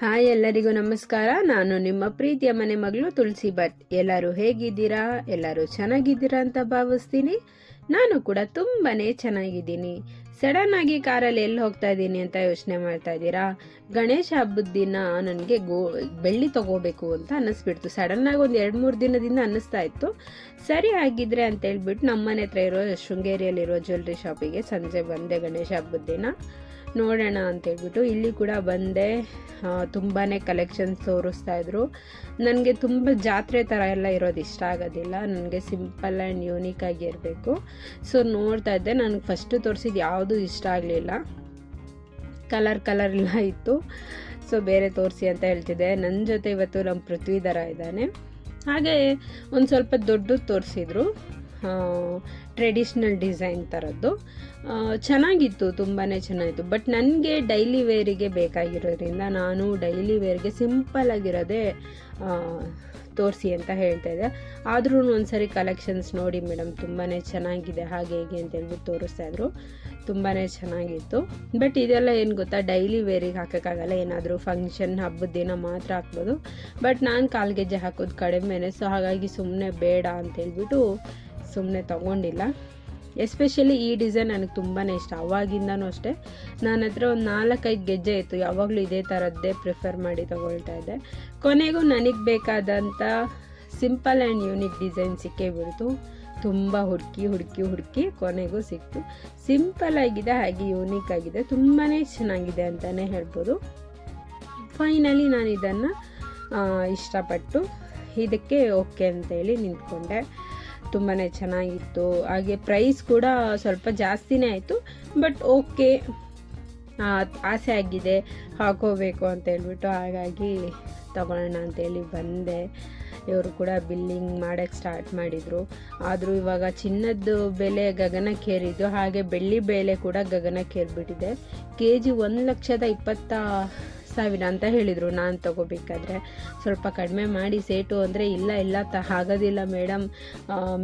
Hi ಎಲ್ಲರಿಗೂ ನಮಸ್ಕಾರ. ನಾನು ನಿಮ್ಮ ಪ್ರೀತಿಯ ಮನೆ ಮಗಳು ತುಳಸಿ ಭಟ್. ಎಲ್ಲರೂ ಹೇಗಿದ್ದೀರಾ? ಎಲ್ಲರೂ ಚೆನ್ನಾಗಿದ್ದೀರಾ ಅಂತ ಭಾವಿಸ್ತೀನಿ. ನಾನು ಕೂಡ ತುಂಬಾನೇ ಚೆನ್ನಾಗಿದ್ದೀನಿ. ಸಡನ್ ಆಗಿ ಕಾರಲ್ಲಿ ಎಲ್ಲಿ ಹೋಗ್ತಾ ಇದ್ದೀನಿ ಅಂತ ಯೋಚನೆ ಮಾಡ್ತಾ ಇದ್ದೀರಾ? ಗಣೇಶ ಹಬ್ಬದ ದಿನ ನನಗೆ ಗೋ, ಬೆಳ್ಳಿ ತಗೋಬೇಕು ಅಂತ ಅನ್ನಿಸ್ಬಿಡ್ತು. ಸಡನ್ ಆಗಿ ಒಂದು ಎರಡು ಮೂರು ದಿನದಿಂದ ಅನ್ನಿಸ್ತಾ ಇತ್ತು. ಸರಿ ಆಗಿದ್ರೆ ಅಂತ ಹೇಳ್ಬಿಟ್ಟು ನಮ್ಮನೆ ಹತ್ರ ಇರೋ ಶೃಂಗೇರಿಯಲ್ಲಿರೋ ಜ್ಯುವೆಲ್ರಿ ಶಾಪಿಗೆ ಸಂಜೆ ಬಂದೆ ಗಣೇಶ ಹಬ್ಬದ ದಿನ. ನೋಡೋಣ ಅಂತ ಹೇಳ್ಬಿಟ್ಟು ಇಲ್ಲಿ ಕೂಡ ಬಂದೆ. ತುಂಬಾ ಕಲೆಕ್ಷನ್ಸ್ ತೋರಿಸ್ತಾ ಇದ್ರು. ನನಗೆ ತುಂಬ ಜಾತ್ರೆ ಥರ ಎಲ್ಲ ಇರೋದು ಇಷ್ಟ ಆಗೋದಿಲ್ಲ. ನನಗೆ ಸಿಂಪಲ್ ಆ್ಯಂಡ್ ಯೂನಿಕ್ ಆಗಿರಬೇಕು ಸೊ ನೋಡ್ತಾ ಇದ್ದೆ. ನನಗೆ ಫಸ್ಟು ತೋರಿಸಿದ್ದು ಯಾವುದೂ ಇಷ್ಟ ಆಗಲಿಲ್ಲ. ಕಲರ್ ಕಲರ್ ಎಲ್ಲ ಇತ್ತು. ಸೊ ಬೇರೆ ತೋರಿಸಿ ಅಂತ ಹೇಳ್ತಿದ್ದೆ. ನನ್ನ ಜೊತೆ ಇವತ್ತು ನಮ್ಮ ಪೃಥ್ವಿಧರ ಇದ್ದಾನೆ. ಹಾಗೆ ಒಂದು ಸ್ವಲ್ಪ ದೊಡ್ಡದು ತೋರಿಸಿದ್ರು. ಟ್ರೆಡಿಷ್ನಲ್ ಡಿಸೈನ್ ಥರದ್ದು ಚೆನ್ನಾಗಿತ್ತು ತುಂಬಾ ಚೆನ್ನಾಗಿತ್ತು. ಬಟ್ ನನಗೆ ಡೈಲಿ ವೇರಿಗೆ ಬೇಕಾಗಿರೋದ್ರಿಂದ ನಾನು ಡೈಲಿ ವೇರ್ಗೆ ಸಿಂಪಲ್ ಆಗಿರೋದೇ ತೋರಿಸಿ ಅಂತ ಹೇಳ್ತಾ ಇದ್ದೆ. ಆದ್ರೂ ಒಂದ್ಸರಿ ಕಲೆಕ್ಷನ್ಸ್ ನೋಡಿ ಮೇಡಮ್ ತುಂಬಾ ಚೆನ್ನಾಗಿದೆ, ಹಾಗೆ ಹೇಗೆ ಅಂತ ಹೇಳ್ಬಿಟ್ಟು ತೋರಿಸ್ತಾ ಇದ್ರು. ತುಂಬಾ ಚೆನ್ನಾಗಿತ್ತು. ಬಟ್ ಇದೆಲ್ಲ ಏನು ಗೊತ್ತಾ ಡೈಲಿ ವೇರಿಗೆ ಹಾಕೋಕ್ಕಾಗಲ್ಲ. ಏನಾದರೂ ಫಂಕ್ಷನ್ ಹಬ್ಬದ ದಿನ ಮಾತ್ರ ಹಾಕ್ಬೋದು. ಬಟ್ ನಾನು ಕಾಲು ಗೆಜ್ಜೆ ಹಾಕೋದು ಕಡಿಮೆನೆ ಸೊ ಹಾಗಾಗಿ ಸುಮ್ಮನೆ ಬೇಡ ಅಂತ ಹೇಳ್ಬಿಟ್ಟು ಸುಮ್ಮನೆ ತೊಗೊಂಡಿಲ್ಲ. ಎಸ್ಪೆಷಲಿ ಈ ಡಿಸೈನ್ ನನಗೆ ತುಂಬಾ ಇಷ್ಟ. ಅವಾಗಿಂದನೂ ಅಷ್ಟೇ. ನನ್ನ ಹತ್ರ ಒಂದು ನಾಲ್ಕೈದು ಗೆಜ್ಜೆ ಇತ್ತು. ಯಾವಾಗಲೂ ಇದೇ ಥರದ್ದೇ ಪ್ರಿಫರ್ ಮಾಡಿ ತೊಗೊಳ್ತಾ ಇದ್ದೆ. ಕೊನೆಗೂ ನನಗೆ ಬೇಕಾದಂಥ ಸಿಂಪಲ್ ಆ್ಯಂಡ್ ಯೂನಿಕ್ ಡಿಸೈನ್ ಸಿಕ್ಕೇ ಬಿಡ್ತು. ತುಂಬ ಹುಡುಕಿ ಹುಡುಕಿ ಹುಡುಕಿ ಕೊನೆಗೂ ಸಿಕ್ತು. ಸಿಂಪಲ್ ಆಗಿದೆ, ಹಾಗೆ ಯೂನಿಕ್ ಆಗಿದೆ. ತುಂಬಾ ಚೆನ್ನಾಗಿದೆ ಅಂತಲೇ ಹೇಳ್ಬೋದು. ಫೈನಲಿ ನಾನು ಇದನ್ನು ಇಷ್ಟಪಟ್ಟು ಇದಕ್ಕೆ ಓಕೆ ಅಂತೇಳಿ ನಿಂತ್ಕೊಂಡೆ. ತುಂಬಾ ಚೆನ್ನಾಗಿತ್ತು. ಹಾಗೆ ಪ್ರೈಸ್ ಕೂಡ ಸ್ವಲ್ಪ ಜಾಸ್ತಿನೇ ಆಯಿತು. ಬಟ್ ಓಕೆ ಆಸೆ ಆಗಿದೆ. ಹಾಕೋಬೇಕು ಅಂತ ಹೇಳ್ಬಿಟ್ಟು ಹಾಗಾಗಿ ತಗೊಳ್ಳೋಣ ಅಂತೇಳಿ ಬಂದೆ. ಇವರು ಕೂಡ ಬಿಲ್ಲಿಂಗ್ ಮಾಡೋಕ್ಕೆ ಸ್ಟಾರ್ಟ್ ಮಾಡಿದರು. ಆದರೂ ಇವಾಗ ಚಿನ್ನದ ಬೆಲೆ ಗಗನಕ್ಕೇರಿದ್ದು ಹಾಗೆ ಬೆಳ್ಳಿ ಬೆಲೆ ಕೂಡ ಗಗನಕ್ಕೇರಿಬಿಟ್ಟಿದೆ ಕೆ ಜಿ ಒಂದು ಲಕ್ಷದ ಇಪ್ಪತ್ತ ಸಾವಿರ ಅಂತ ಹೇಳಿದರು. ನಾನು ತಗೋಬೇಕಾದ್ರೆ ಸ್ವಲ್ಪ ಕಡಿಮೆ ಮಾಡಿ ಸೇಟು ಅಂದರೆ ಇಲ್ಲ ಇಲ್ಲ ತ ಆಗೋದಿಲ್ಲ ಮೇಡಮ್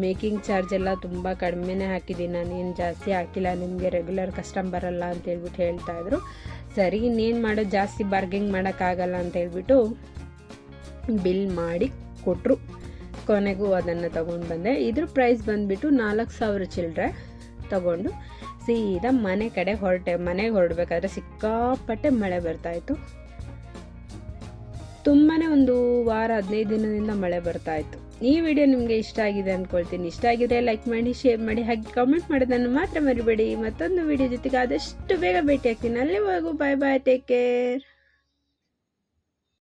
ಮೇಕಿಂಗ್ ಚಾರ್ಜ್ ಎಲ್ಲ ತುಂಬ ಕಡಿಮೆನೇ ಹಾಕಿದ್ದೀನಿ ನಾನು. ಏನು ಜಾಸ್ತಿ ಹಾಕಿಲ್ಲ, ನಿಮಗೆ ರೆಗ್ಯುಲರ್ ಕಸ್ಟಮರ್ ಅಲ್ಲ ಅಂತ ಹೇಳ್ಬಿಟ್ಟು ಹೇಳ್ತಾ ಇದ್ರು. ಸರಿ, ಇನ್ನೇನು ಮಾಡೋದು? ಜಾಸ್ತಿ ಬಾರ್ಗಿಂಗ್ ಮಾಡೋಕ್ಕಾಗಲ್ಲ ಅಂತ ಹೇಳ್ಬಿಟ್ಟು ಬಿಲ್ ಮಾಡಿ ಕೊಟ್ಟರು ಕೊನೆಗೂ ಅದನ್ನು ತಗೊಂಡು ಬಂದೆ. ಇದ್ರ ಪ್ರೈಸ್ ಬಂದುಬಿಟ್ಟು ನಾಲ್ಕು ಸಾವಿರ ಚಿಲ್ಲರೆ ತಗೊಂಡು ಸೀದಾ ಮನೆ ಕಡೆ ಹೊರಟೆ. ಮನೆಗೆ ಹೊರಡ್ಬೇಕಾದ್ರೆ ಸಿಕ್ಕಾಪಟ್ಟೆ ಮಳೆ ಬರ್ತಾಯಿತ್ತು ತುಂಬಾ ಒಂದು ವಾರ, ಹದಿನೈದು ದಿನದಿಂದ ಮಳೆ ಬರ್ತಾ ಇತ್ತು. ಈ ವಿಡಿಯೋ ನಿಮಗೆ ಇಷ್ಟ ಆಗಿದೆ ಅಂದ್ಕೊಳ್ತೀನಿ ಇಷ್ಟ ಆಗಿದ್ರೆ ಲೈಕ್ ಮಾಡಿ ಶೇರ್ ಮಾಡಿ, ಹಾಗೆ ಕಾಮೆಂಟ್ ಮಾಡೋದನ್ನು ಮಾತ್ರ ಮರಿಬೇಡಿ. ಮತ್ತೊಂದು ವಿಡಿಯೋ ಜೊತೆಗೆ ಆದಷ್ಟು ಬೇಗ ಭೇಟಿ ಆಗ್ತೀನಿ ಅಲ್ಲಿವರೆಗೂ ಬಾಯ್ ಬಾಯ್ ಟೇಕ್ ಕೇರ್